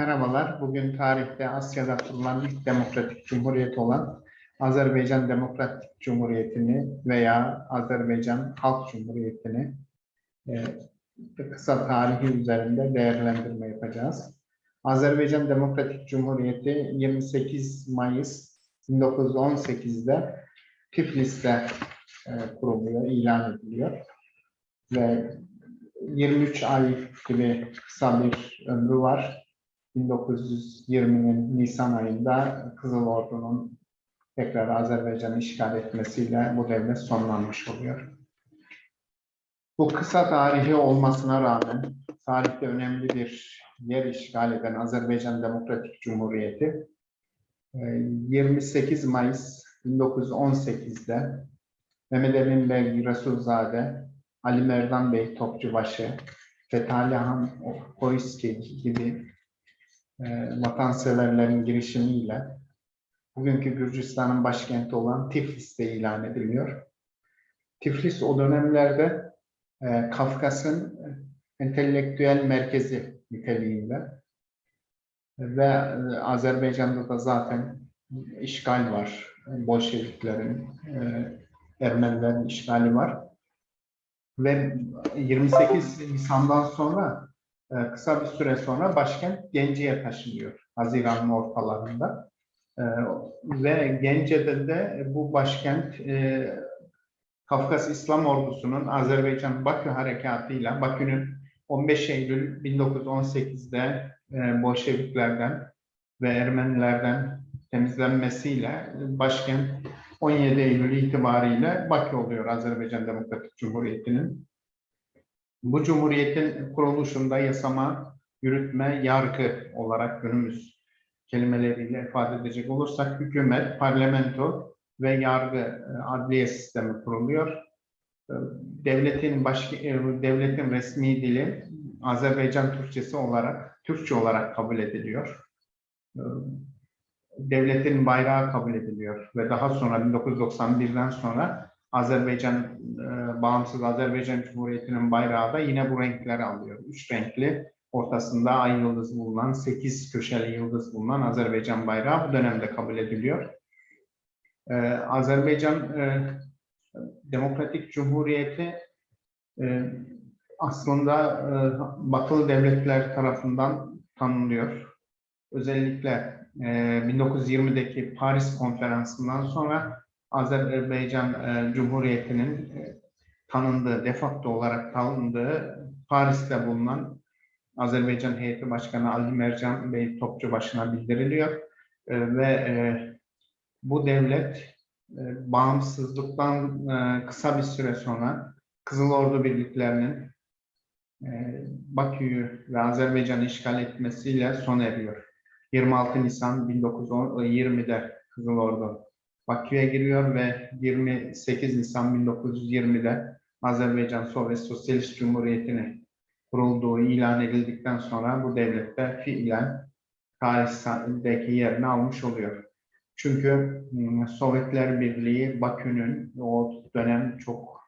Merhabalar. Bugün tarihte Asya'da kurulan ilk demokratik cumhuriyet olan Azerbaycan Demokratik Cumhuriyeti'ni veya Azerbaycan Halk Cumhuriyeti'ni e, kısa tarihi üzerinde değerlendirme yapacağız. Azerbaycan Demokratik Cumhuriyeti 28 Mayıs 1918'de Tiflis'te e, kuruluyor, ilan ediliyor. Ve 23 ay gibi kısa bir ömrü var. 1920'nin Nisan ayında Kızıl Ordu'nun tekrar Azerbaycan'ı işgal etmesiyle bu devlet sonlanmış oluyor. Bu kısa tarihi olmasına rağmen tarihte önemli bir yer işgal eden Azerbaycan Demokratik Cumhuriyeti 28 Mayıs 1918'de Mehmet Emin Bey Resulzade, Ali Merdan Bey Topçubaşı, Fethali Han Koiski gibi e, vatanseverlerin girişimiyle bugünkü Gürcistan'ın başkenti olan Tiflis'te ilan ediliyor. Tiflis o dönemlerde e, Kafkas'ın entelektüel merkezi niteliğinde ve e, Azerbaycan'da da zaten işgal var. Bolşeviklerin, e, Ermenilerin işgali var. Ve 28 Nisan'dan sonra e, kısa bir süre sonra başkent Gence'ye taşınıyor. Haziran'ın ortalarında. E, ve Gence'de de bu başkent e, Kafkas İslam Ordusu'nun Azerbaycan Bakü harekatıyla Bakü'nün 15 Eylül 1918'de Bolşeviklerden ve Ermenilerden temizlenmesiyle başkent 17 Eylül itibariyle Bakü oluyor Azerbaycan Demokratik Cumhuriyeti'nin. Bu cumhuriyetin kuruluşunda yasama, yürütme, yargı olarak günümüz kelimeleriyle ifade edecek olursak hükümet, parlamento ve yargı adliye sistemi kuruluyor. Devletin baş, devletin resmi dili Azerbaycan Türkçesi olarak Türkçe olarak kabul ediliyor. Devletin bayrağı kabul ediliyor ve daha sonra 1991'den sonra Azerbaycan e, bağımsız Azerbaycan Cumhuriyeti'nin bayrağı da yine bu renkleri alıyor. Üç renkli, ortasında ay yıldız bulunan, sekiz köşeli yıldız bulunan Azerbaycan bayrağı bu dönemde kabul ediliyor. E, Azerbaycan e, Demokratik Cumhuriyeti e, aslında e, batılı devletler tarafından tanınıyor. Özellikle e, 1920'deki Paris Konferansı'ndan sonra Azerbaycan e, Cumhuriyeti'nin e, tanındığı, defakto olarak tanındığı Paris'te bulunan Azerbaycan Heyeti Başkanı Ali Mercan Bey Topçu başına bildiriliyor e, ve e, bu devlet e, bağımsızlıktan e, kısa bir süre sonra Kızıl Ordu birliklerinin e, Bakü'yü ve Azerbaycan'ı işgal etmesiyle sona eriyor. 26 Nisan 1920'de Kızıl Ordu Bakü'ye giriyor ve 28 Nisan 1920'de Azerbaycan Sovyet Sosyalist Cumhuriyeti'ni kurulduğu ilan edildikten sonra bu devlette fiilen tarihteki yerini almış oluyor. Çünkü Sovyetler Birliği Bakü'nün o dönem çok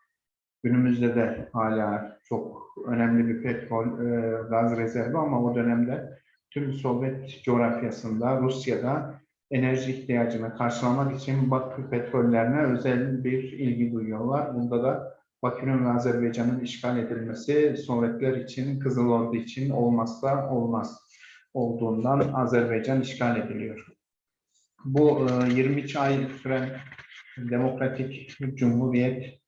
günümüzde de hala çok önemli bir petrol, e, gaz rezervi ama o dönemde tüm Sovyet coğrafyasında, Rusya'da enerji ihtiyacını karşılamak için Bakü petrollerine özel bir ilgi duyuyorlar. Bunda da Bakü'nün ve Azerbaycan'ın işgal edilmesi Sovyetler için, Kızıl Ordu için olmazsa olmaz olduğundan Azerbaycan işgal ediliyor. Bu 23 ay süren demokratik cumhuriyet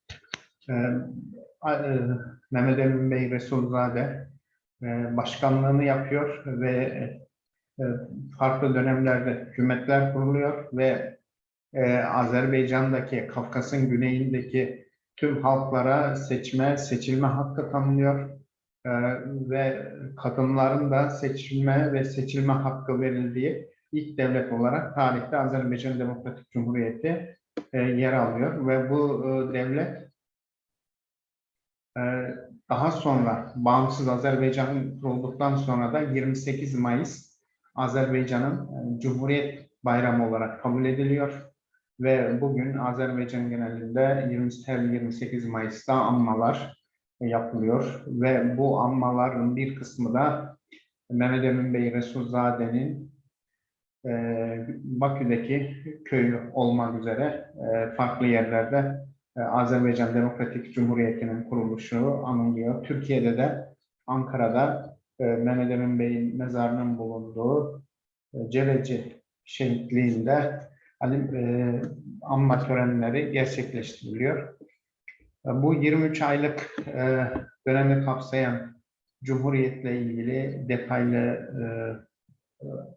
Mehmet Emin Bey Resulzade başkanlığını yapıyor ve e, farklı dönemlerde hükümetler kuruluyor ve e, Azerbaycan'daki, Kafkas'ın güneyindeki tüm halklara seçme, seçilme hakkı tanınıyor. E, ve kadınların da seçilme ve seçilme hakkı verildiği ilk devlet olarak tarihte Azerbaycan Demokratik Cumhuriyeti e, yer alıyor. Ve bu e, devlet daha sonra bağımsız Azerbaycan kurulduktan sonra da 28 Mayıs Azerbaycan'ın e, Cumhuriyet Bayramı olarak kabul ediliyor. Ve bugün Azerbaycan genelinde 20, her 28 Mayıs'ta anmalar yapılıyor. Ve bu anmaların bir kısmı da Mehmet Emin Bey Resulzade'nin e, Bakü'deki köyü olmak üzere e, farklı yerlerde e, Azerbaycan Demokratik Cumhuriyeti'nin kuruluşu anılıyor. Türkiye'de de Ankara'da e, Mehmet Emin Bey'in mezarının bulunduğu e, Celeci şehitliğinde hani, e, anma törenleri gerçekleştiriliyor. E, Bu 23 aylık e, dönemi kapsayan Cumhuriyetle ilgili detaylı e,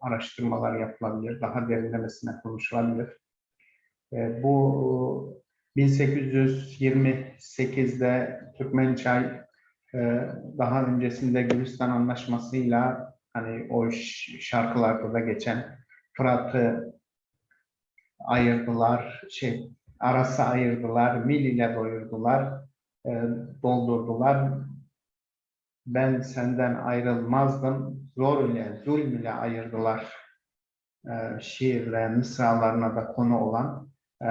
araştırmalar yapılabilir, daha derinlemesine konuşulabilir. E, Bu 1828'de Türkmençay e, daha öncesinde Gülistan Anlaşması'yla hani o şarkılarda da geçen Fırat'ı ayırdılar, şey arası ayırdılar, Mil ile doyurdular, e, doldurdular. Ben senden ayrılmazdım, zor ile, zulm ile ayırdılar. E, şiirle, mısralarına da konu olan e,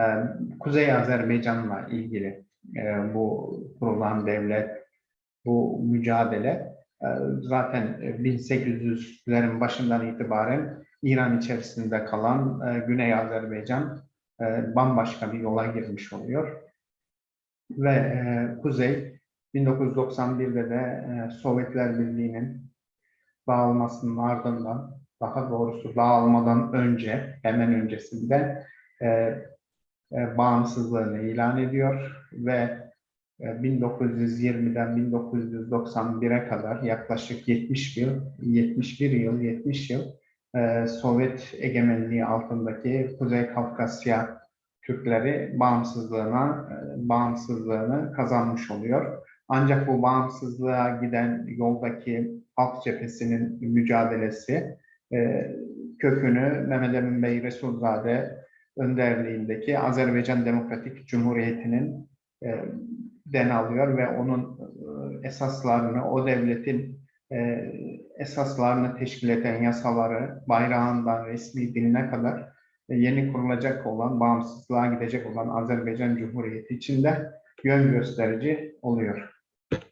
Kuzey Azerbaycan'la ilgili e, bu kurulan devlet, bu mücadele e, zaten e, 1800'lerin başından itibaren İran içerisinde kalan e, Güney Azerbaycan e, bambaşka bir yola girmiş oluyor. Ve e, Kuzey 1991'de de e, Sovyetler Birliği'nin dağılmasının ardından daha doğrusu dağılmadan önce hemen öncesinde e, e, bağımsızlığını ilan ediyor ve e, 1920'den 1991'e kadar yaklaşık 70 yıl, 71 yıl, 70 yıl e, Sovyet egemenliği altındaki Kuzey Kafkasya Türkleri bağımsızlığına e, bağımsızlığını kazanmış oluyor. Ancak bu bağımsızlığa giden yoldaki halk cephesinin mücadelesi e, kökünü Mehmet Emin Bey Resulzade önderliğindeki Azerbaycan Demokratik Cumhuriyeti'nin den alıyor ve onun esaslarını, o devletin esaslarını teşkil eden yasaları, bayrağından resmi diline kadar e, yeni kurulacak olan, bağımsızlığa gidecek olan Azerbaycan Cumhuriyeti içinde yön gösterici oluyor.